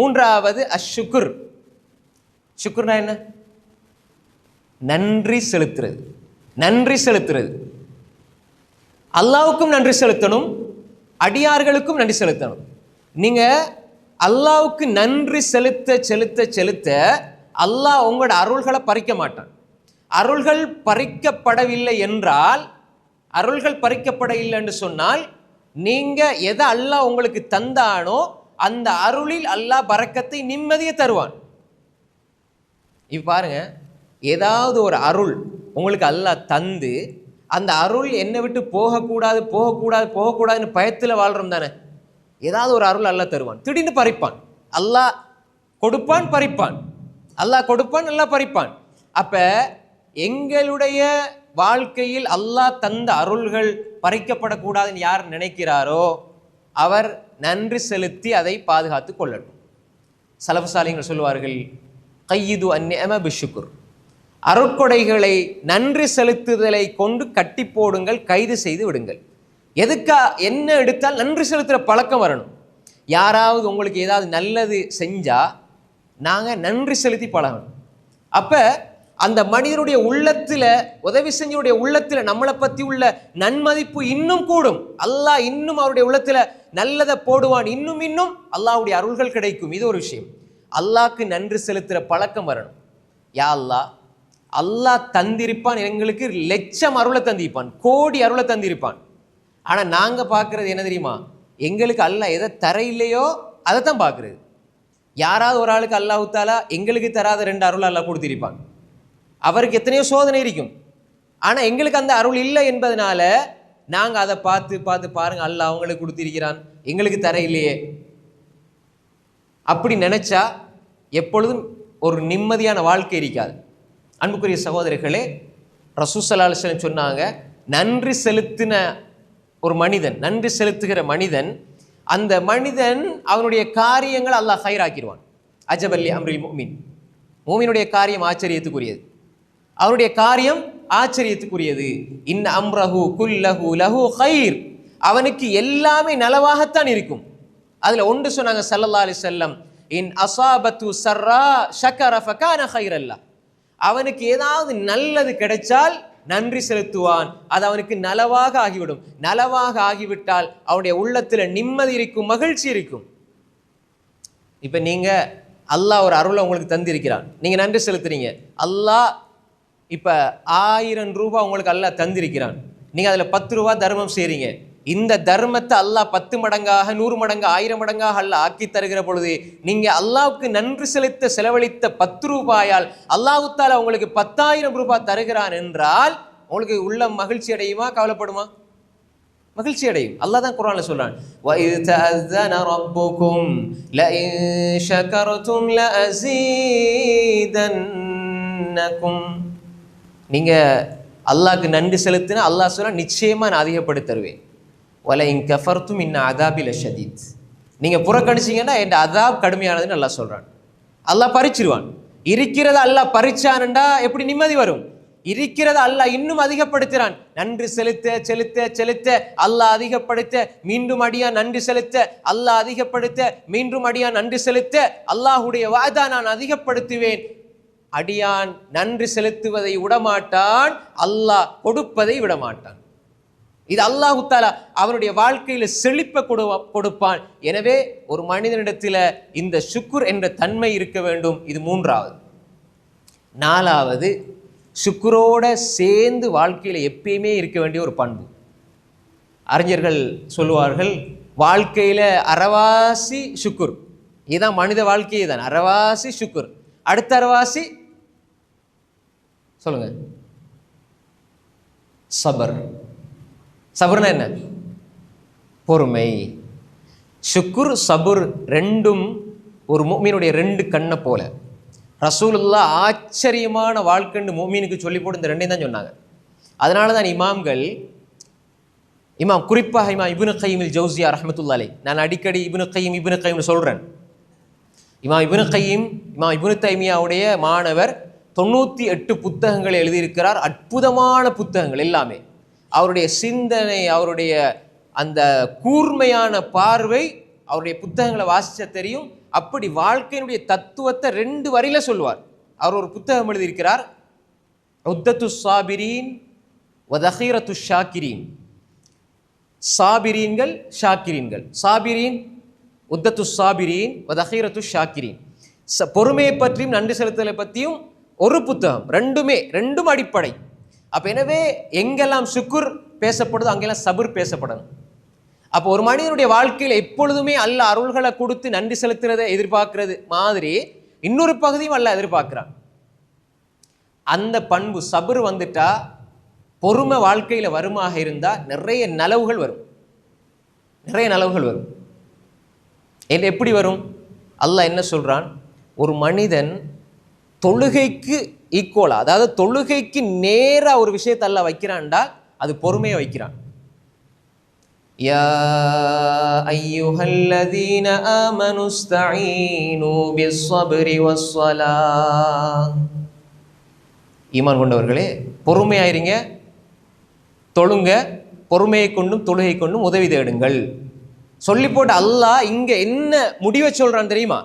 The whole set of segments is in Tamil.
மூன்றாவது அஷுக்குர் சுக்குர்னா என்ன? நன்றி செலுத்துறது. நன்றி செலுத்துறது. அல்லாவுக்கும் நன்றி செலுத்தணும். அடியார்களுக்கும் நன்றி செலுத்தணும். நீங்க அல்லாவுக்கு நன்றி செலுத்த செலுத்த செலுத்த அல்லாஹ் உங்களோட அருள்களை பறிக்க மாட்டான். அருள்கள் பறிக்கப்படவில்லை என்றால் அருள்கள் பறிக்கப்படவில்லை என்று சொன்னால் நீங்கள் எதை அல்லாஹ் உங்களுக்கு தந்தானோ அந்த அருளில் அல்லாஹ் பறக்கத்தை நிம்மதியை தருவான். இப்போ பாருங்க ஏதாவது ஒரு அருள் உங்களுக்கு அல்லாஹ் தந்து அந்த அருள் என்னை விட்டு போகக்கூடாது போகக்கூடாது போகக்கூடாதுன்னு பயத்தில் வாழ்கிறோம் தானே. ஏதாவது ஒரு அருள் அல்லாஹ் தருவான். திடீர்னு பறிப்பான். அல்லாஹ் கொடுப்பான் பறிப்பான். அல்லாஹ் கொடுப்பான் அல்லாஹ் பறிப்பான். அப்போ எங்களுடைய வாழ்க்கையில் அல்லாஹ் தந்த அருள்கள் பறிக்கப்படக்கூடாதுன்னு யார் நினைக்கிறாரோ அவர் நன்றி செலுத்தி அதை பாதுகாத்து கொள்ளட்டும். சலபசாலிகள் சொல்லுவார்கள் கையிது அந்நியம பிஷுக்குர் அருட்கொடைகளை நன்றி செலுத்துதலை கொண்டு கட்டி போடுங்கள் கைது செய்து விடுங்கள். எதுக்கா என்ன எடுத்தால் நன்றி செலுத்துகிற பழக்கம் வரணும். யாராவது உங்களுக்கு ஏதாவது நல்லது செஞ்சால் நாங்கள் நன்றி செலுத்தி பழகணும். அப்போ அந்த மனிதனுடைய உள்ளத்தில் உதவி செஞ்சவருடைய உள்ளத்தில் நம்மளை பற்றி உள்ள நன்மதிப்பு இன்னும் கூடும். அல்லாஹ் இன்னும் அவருடைய உள்ளத்தில் நல்லதை போடுவான். இன்னும் இன்னும் அல்லாஹ்வுடைய அருள்கள் கிடைக்கும். இது ஒரு விஷயம். அல்லாஹ்க்கு நன்றி செலுத்துகிற பழக்கம் வரணும். யா அல்லாஹ் அல்லாஹ் தந்திருப்பான் எங்களுக்கு லட்சம் அருளை தந்திருப்பான். கோடி அருளை தந்திருப்பான். ஆனால் நாங்கள் பார்க்குறது என்ன தெரியுமா? எங்களுக்கு அல்லாஹ் எதை தர இல்லையோ அதை தான் பார்க்குறது. யாராவது ஒரு ஆளுக்கு அல்லாஹ் தாலா எங்களுக்கு தராத ரெண்டு அருள் அல்லாஹ் கொடுத்திருப்பான் அவருக்கு எத்தனையோ சோதனை இருக்கும். ஆனால் எங்களுக்கு அந்த அருள் இல்லை என்பதனால நாங்கள் அதை பார்த்து பார்த்து பாருங்கள் அல்லாஹ் அவங்களுக்கு கொடுத்திருக்கிறான். எங்களுக்கு தர இல்லையே அப்படி நினச்சா எப்பொழுதும் ஒரு நிம்மதியான வாழ்க்கை இருக்காது. அன்புக்குரிய சகோதரர்களே ரசூசலாசன் சொன்னாங்க நன்றி செலுத்தின ஒரு மனிதன் நன்றி செலுத்துகிற மனிதன் அந்த மனிதன் அவனுடைய காரியங்கள் அல்லாஹ் ஹைராக்கிடுவான். அஜபல்லி அம்ரில் மூமின் மூமினுடைய காரியம் ஆச்சரியத்துக்குரியது. அவருடைய காரியம் ஆச்சரியத்துக்குரியது. இன் அம்ரஹு குல்லஹு லஹு ஹைர் அவனுக்கு எல்லாமே நலவாகத்தான் இருக்கும். அதில் ஒன்று சொன்னாங்க சல்லல்லா அலி செல்லம் இன் அசாபத்து சர்ரா ஷக்கர ஃபகான அல்லா அவனுக்கு ஏதாவது நல்லது கிடைச்சால் நன்றி செலுத்துவான். அது அவனுக்கு நலவாக ஆகிவிடும். நலவாக ஆகிவிட்டால் அவனுடைய உள்ளத்தில் நிம்மதி இருக்கும் மகிழ்ச்சி இருக்கும். இப்போ நீங்கள் அல்லாஹ் ஒரு அருளை உங்களுக்கு தந்திருக்கிறான். நீங்கள் நன்றி செலுத்துறீங்க. அல்லாஹ் இப்ப ஆயிரம் ரூபாய் உங்களுக்கு அல்லாஹ் தந்திருக்கிறான் நீங்க அதுல பத்து ரூபா தர்மம் செய்றீங்க இந்த தர்மத்தை அல்லாஹ் பத்து மடங்காக நூறு மடங்கு ஆயிரம் மடங்காக அல்லாஹ் ஆக்கி தருகிற பொழுது நீங்க அல்லாஹ்வுக்கு நன்றி செலுத்த செலவழித்த பத்து ரூபாயால் அல்லாஹு தாலா உங்களுக்கு பத்தாயிரம் ரூபாய் தருகிறான் என்றால் உங்களுக்கு உள்ள மகிழ்ச்சி அடையுமா கவலைப்படுமா மகிழ்ச்சி அடையும் அல்லாஹ் தான் குர்ஆன்ல சொல்றான் وَإِذْ تَأَذَّنَ رَبُّكُمْ لَئِن شَكَرْتُمْ لَأَزِيدَنَّكُمْ நீங்கள் அல்லாஹ்க்கு நன்றி செலுத்தினா அல்லாஹ் சொல்ல நிச்சயமாக நான் அதிகப்படுத்தி தருவேன். வல இன் கஃபர்த்தும் இன்ன அதாபில் ஷதீத் நீங்கள் புறக்கணிச்சீங்கன்னா என் அதாப் கடுமையானதுன்னு நல்லா சொல்கிறான் அல்லாஹ் பறிச்சிருவான். இருக்கிறத அல்லாஹ் பறிச்சானுண்டா எப்படி நிம்மதி வரும்? இருக்கிறத அல்லாஹ் இன்னும் அதிகப்படுத்துகிறான் நன்றி செலுத்த செலுத்த செலுத்த அல்லாஹ் அதிகப்படுத்த மீண்டும் அடியா நன்றி செலுத்த அல்லாஹ் அதிகப்படுத்த மீண்டும் அடியா நன்றி செலுத்த அல்லாஹ்வுடைய வாதா நான் அதிகப்படுத்துவேன். அடியான் நன்றி செலுத்துவதை விடமாட்டான் அல்லாஹ் கொடுப்பதை விடமாட்டான். இது அல்லாஹு தாலா அவனுடைய வாழ்க்கையில் செழிப்பை கொடு கொடுப்பான். எனவே ஒரு மனிதனிடத்தில் இந்த சுக்குர் என்ற தன்மை இருக்க வேண்டும். இது மூன்றாவது. நாலாவது சுக்குரோட சேர்ந்து வாழ்க்கையில் எப்பயுமே இருக்க வேண்டிய ஒரு பண்பு. அறிஞர்கள் சொல்லுவார்கள் வாழ்க்கையில் அறவாசி சுக்குர். இதுதான் மனித வாழ்க்கையே தான். அறவாசி சுக்குர். அடுத்த அறவாசி சொல்லுங்க. சபர். சபர்னா என்ன? பொறுமை. சுக்குர் சபுர் ரெண்டும் ஒரு மூமினுடைய ரெண்டு கண்ணை போல. ரசூலுல்லா ஆச்சரியமான வாழ்க்கைன்னு மோமீனுக்கு சொல்லி போட்டு இந்த ரெண்டையும் தான் சொன்னாங்க. அதனால தான் இமாம்கள் இமாம் குறிப்பாக இமாம் இபுன கைமில் ஜவுசியா ரஹமத்துல்லாலே நான் அடிக்கடி இப்னு கைம் இப்னு கைம்னு சொல்கிறேன் இமாம் இபுனு கைம் இமாம் இப்னு தைமியாவுடைய மாணவர் தொண்ணூற்றி எட்டு புத்தகங்களை எழுதியிருக்கிறார். அற்புதமான புத்தகங்கள் எல்லாமே. அவருடைய சிந்தனை அவருடைய அந்த கூர்மையான பார்வை அவருடைய புத்தகங்களை வாசிச்ச தெரியும். அப்படி வாழ்க்கையினுடைய தத்துவத்தை ரெண்டு வரையில் சொல்லுவார். அவர் ஒரு புத்தகம் எழுதியிருக்கிறார். உத்தத்து சாபிரீன் வதஹீரத்து ஷாக்கிரீன். சாபிரீன்கள் ஷாக்கிரீன்கள். சாபிரீன் உத்தத்து சாபிரீன் வதஹீரத்து ஷாக்கிரீன். ச பொறுமையை பற்றியும் நன்றி செலுத்தலை பற்றியும் ஒரு புத்தகம் ரெண்டுமே ரெண்டும் அடிப்படை. அப்போ எனவே எங்கெல்லாம் சுக்குர் பேசப்படுதோ அங்கெல்லாம் சபுர் பேசப்படணும். அப்போ ஒரு மனிதனுடைய வாழ்க்கையில் எப்பொழுதுமே அல்ல அருள்களை கொடுத்து நன்றி செலுத்துறதை எதிர்பார்க்கறது மாதிரி இன்னொரு பகுதியும் அல்ல எதிர்பார்க்கிறான். அந்த பண்பு சபுர் வந்துட்டா பொறுமை வாழ்க்கையில் வருமாக இருந்தால் நிறைய நலவுகள் வரும். நிறைய நலவுகள் வரும். எப்படி வரும்? அல்லாஹ் என்ன சொல்றான்? ஒரு மனிதன் தொழுகைக்கு ஈக்குவலாக அதாவது தொழுகைக்கு நேராக ஒரு விஷயத்தை அல்ல வைக்கிறான்டா அது பொறுமையை வைக்கிறான். யா ஐயுஹல்லதீன ஆமனு ஸ்தஈனு பிஸ்ஸப்ரி வஸ்ஸலாத் ஈமான் கொண்டவர்களே பொறுமையாயிருங்க தொழுங்க பொறுமையை கொண்டும் தொழுகை கொண்டும் உதவி தேடுங்கள். சொல்லி போட்டு அல்லாஹ் இங்க என்ன முடிவை சொல்கிறான் தெரியுமா?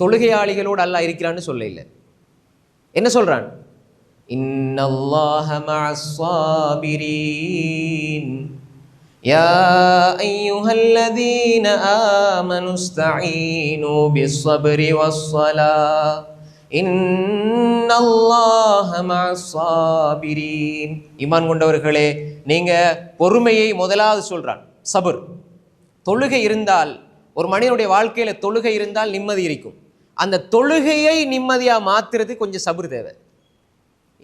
தொழுகையாளிகளோடு அல்லாஹ் இருக்கிறான்னு சொல்ல இல்லை என்ன சொல்றான்? இன்னல்லாஹ மஅஸ் சாபிரீன் யா அய்யுஹல்லதீன ஆமனு ஸ்தஈனு பிஸ்ஸப்ரி வஸ்ஸலா இன்னல்லாஹ மஅஸ் சாபிரீன் கொண்டவர்களே நீங்க பொறுமையை முதலாவது சொல்றான் சபர். தொழுகை இருந்தால் ஒரு மனிதனுடைய வாழ்க்கையில தொழுகை இருந்தால் நிம்மதி இருக்கும். அந்த தொழுகையை நிம்மதியாக மாற்றுறது கொஞ்சம் சபர் தேவை.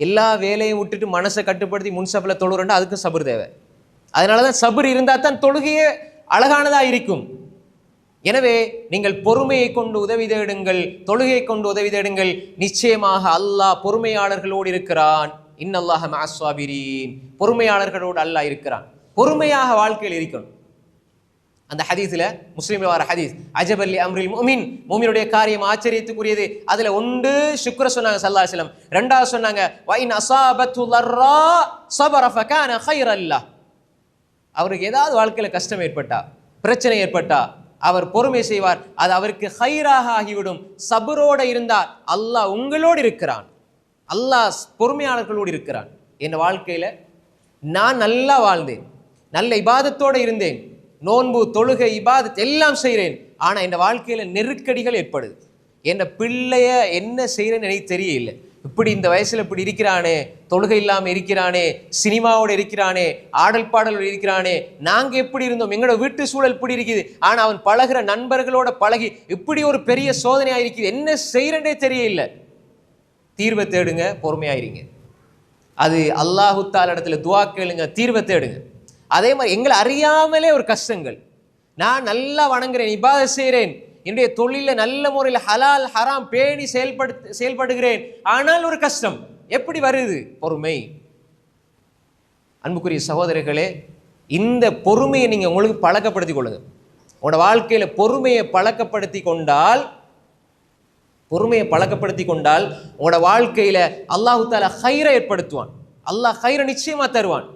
எல்லா வேலையும் விட்டுட்டு மனசை கட்டுப்படுத்தி முன்சபில் தொழுகிறோன்னா அதுக்கும் சபுர் தேவை. அதனால தான் சபுர் இருந்தால் தான் தொழுகையே அழகானதாக இருக்கும். எனவே நீங்கள் பொறுமையை கொண்டு உதவி தேடுங்கள் தொழுகை கொண்டு உதவி தேடுங்கள். நிச்சயமாக அல்லாஹ் பொறுமையாளர்களோடு இருக்கிறான். இன்னல்லாஹ மாஸ்வாபிரீன் பொறுமையாளர்களோடு அல்லாஹ் இருக்கிறான். பொறுமையாக வாழ்க்கையில் இருக்கணும். அந்த ஹதீஸில் முஸ்லீமில் வர ஹதீஸ் அஜபல்லி அம்ரில் முமின் மோமினுடைய காரியம் ஆச்சரியத்துக்குரியது. அதில் ஒன்று சுக்ர சொன்னாங்க சல்லா சிலம் ரெண்டாவது சொன்னாங்க வைன் அசாபத்து லர்ரா சபர ஃபகான அவருக்கு ஏதாவது வாழ்க்கையில் கஷ்டம் ஏற்பட்டா பிரச்சனை ஏற்பட்டா அவர் பொறுமை செய்வார் அது அவருக்கு ஹைராக ஆகிவிடும். சபரோட இருந்தால் அல்லாஹ் உங்களோடு இருக்கிறான். அல்லாஹ் பொறுமையாளர்களோடு இருக்கிறான். என் வாழ்க்கையில் நான் நல்லா வாழ்ந்தேன். நல்ல இபாதத்தோடு இருந்தேன். நோன்பு தொழுகை இபாதத் எல்லாம் செய்கிறேன். ஆனால் என் வாழ்க்கையில் நெருக்கடிகள் ஏற்படுது. என்னை பிள்ளைய என்ன செய்கிறேன்னு எனக்கு தெரியல இப்படி இந்த வயசில் இப்படி இருக்கிறானே தொழுகை இல்லாமல் இருக்கிறானே சினிமாவோட இருக்கிறானே ஆடல் பாடலோடு இருக்கிறானே நாங்கள் எப்படி இருந்தோம்? எங்களோட வீட்டு சூழல் இப்படி இருக்குது. ஆனால் அவன் பழகுற நண்பர்களோட பழகி இப்படி ஒரு பெரிய சோதனையாக இருக்குது. என்ன செய்கிறேன்னே தெரியல தீர்வை தேடுங்க பொறுமையாயிருங்க அது அல்லாஹுத்தால் இடத்துல துவா கேளுங்க தீர்வை தேடுங்க. அதே மாதிரி எங்களை அறியாமலே ஒரு கஷ்டங்கள். நான் நல்லா வணங்குறேன் இபாத செய்கிறேன் என்னுடைய தொழிலில் நல்ல முறையில் ஹலால் ஹராம் பேணி செயல்படுத்த செயல்படுகிறேன். ஆனால் ஒரு கஷ்டம். எப்படி வருது? பொறுமை. அன்புக்குரிய சகோதரர்களே இந்த பொறுமையை நீங்கள் உங்களுக்கு பழக்கப்படுத்தி கொள்ளுங்க. உங்களோட வாழ்க்கையில் பொறுமையை பழக்கப்படுத்தி கொண்டால் பொறுமையை பழக்கப்படுத்தி கொண்டால் உங்களோட வாழ்க்கையில் அல்லாஹு தாலா ஹைரை ஏற்படுத்துவான். அல்லாஹ் ஹைரை நிச்சயமாக தருவான்.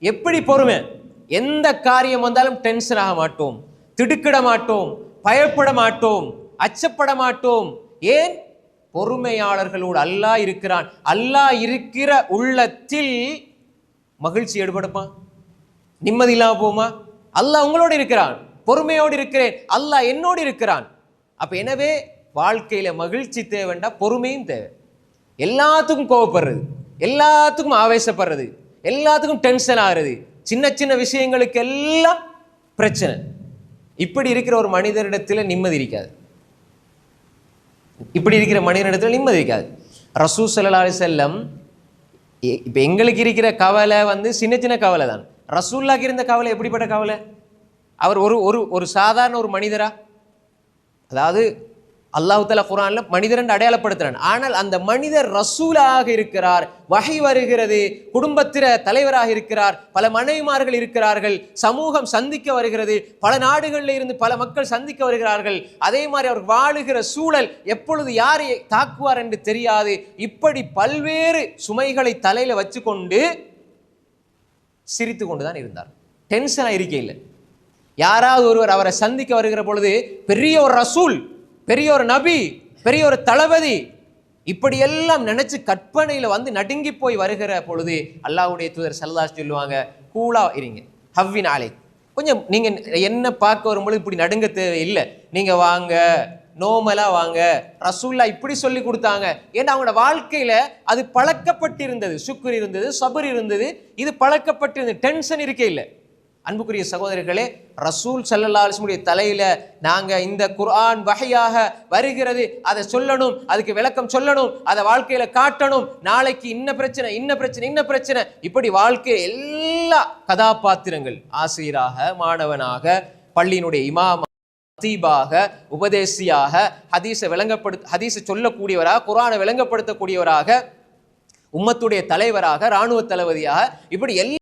எப்படி பொறுமை? எந்த காரியம் வந்தாலும் டென்ஷன் ஆக மாட்டோம். திடுக்கிட மாட்டோம். பயப்பட மாட்டோம். அச்சப்பட மாட்டோம். ஏன்? பொறுமையாளர்களோடு அல்லாஹ் இருக்கிறான். அல்லாஹ் இருக்கிற உள்ளத்தில் மகிழ்ச்சி ஏற்படுமா? நிம்மதி இல்லாமல் போமா அல்லாஹ் உங்களோடு இருக்கிறான். பொறுமையோடு இருக்கிறேன். அல்லாஹ் என்னோடு இருக்கிறான். அப்போ எனவே வாழ்க்கையில் மகிழ்ச்சி தேவைண்டா பொறுமையும் தேவை. எல்லாத்துக்கும் கோவப்படுறது. எல்லாத்துக்கும் ஆவேசப்படுறது. எல்லாத்துக்கும் டென்ஷன் ஆகுறது. சின்ன சின்ன விஷயங்களுக்கு எல்லாம் பிரச்சனை. இப்படி இருக்கிற ஒரு மனிதரிடத்தில் நிம்மதி இருக்காது. இப்படி இருக்கிற மனிதனிடத்தில் நிம்மதி இருக்காது. ரசூ சல்லா செல்லம் இப்போ எங்களுக்கு இருக்கிற கவலை வந்து சின்ன சின்ன கவலை தான். ரசூல்லாக்கு இருந்த கவலை எப்படிப்பட்ட கவலை? அவர் ஒரு ஒரு ஒரு சாதாரண ஒரு மனிதரா? அதாவது அல்லாஹு தலா குரான்ல மனிதரன் அடையாளப்படுத்துறான். ஆனால் அந்த மனிதர் ரசூலாக இருக்கிறார் வகை வருகிறது குடும்பத்திர தலைவராக இருக்கிறார் பல மனைவிமார்கள் இருக்கிறார்கள் சமூகம் சந்திக்க வருகிறது பல நாடுகளில் இருந்து பல மக்கள் சந்திக்க வருகிறார்கள். அதே மாதிரி அவர் வாழுகிற சூழல் எப்பொழுது யாரை தாக்குவார் என்று தெரியாது. இப்படி பல்வேறு சுமைகளை தலையில வச்சுக்கொண்டு சிரித்து கொண்டுதான் இருந்தார். டென்ஷனாக இருக்கையில். யாராவது ஒருவர் அவரை சந்திக்க வருகிற பொழுது பெரிய ஒரு ரசூல் பெரிய ஒரு நபி பெரிய ஒரு தளபதி இப்படியெல்லாம் நினைச்சு கற்பனையில் வந்து நடுங்கி போய் வருகிற பொழுது அல்லாவுடைய தூதர் செல்லதாஸ் சொல்லுவாங்க கூலா இருங்க ஹவ்வின் ஆலை கொஞ்சம் நீங்க என்ன பார்க்க வரும்பொழுது இப்படி நடுங்க தேவையில்லை. நீங்க வாங்க நோமலா வாங்க ரசூல்லா இப்படி சொல்லி கொடுத்தாங்க ஏன்னா அவங்களோட வாழ்க்கையில அது பழக்கப்பட்டிருந்தது. சுக்குர் இருந்தது சபர் இருந்தது இது பழக்கப்பட்டிருந்தது. டென்ஷன் இருக்கே இல்லை. அன்புக்குரிய சகோதரர்களே ரசூல் சல்லல்லா அலிஸ்முடைய தலையில நாங்க இந்த குர்ஆன் வகையாக வருகிறது. அதை சொல்லணும் அதுக்கு விளக்கம் சொல்லணும் அதை வாழ்க்கையில காட்டணும். நாளைக்கு இன்ன பிரச்சனை இன்ன பிரச்சனை இன்ன பிரச்சனை. இப்படி வாழ்க்கை எல்லா கதாபாத்திரங்கள் ஆசிரியராக மாணவனாக பள்ளியினுடைய இமாம் தீபாக உபதேசியாக ஹதீஸை விளங்கப்படுத்த ஹதீஸை சொல்லக்கூடியவராக குரானை விளங்கப்படுத்தக்கூடியவராக உம்மத்துடைய தலைவராக இராணுவ தளபதியாக இப்படி எல்லா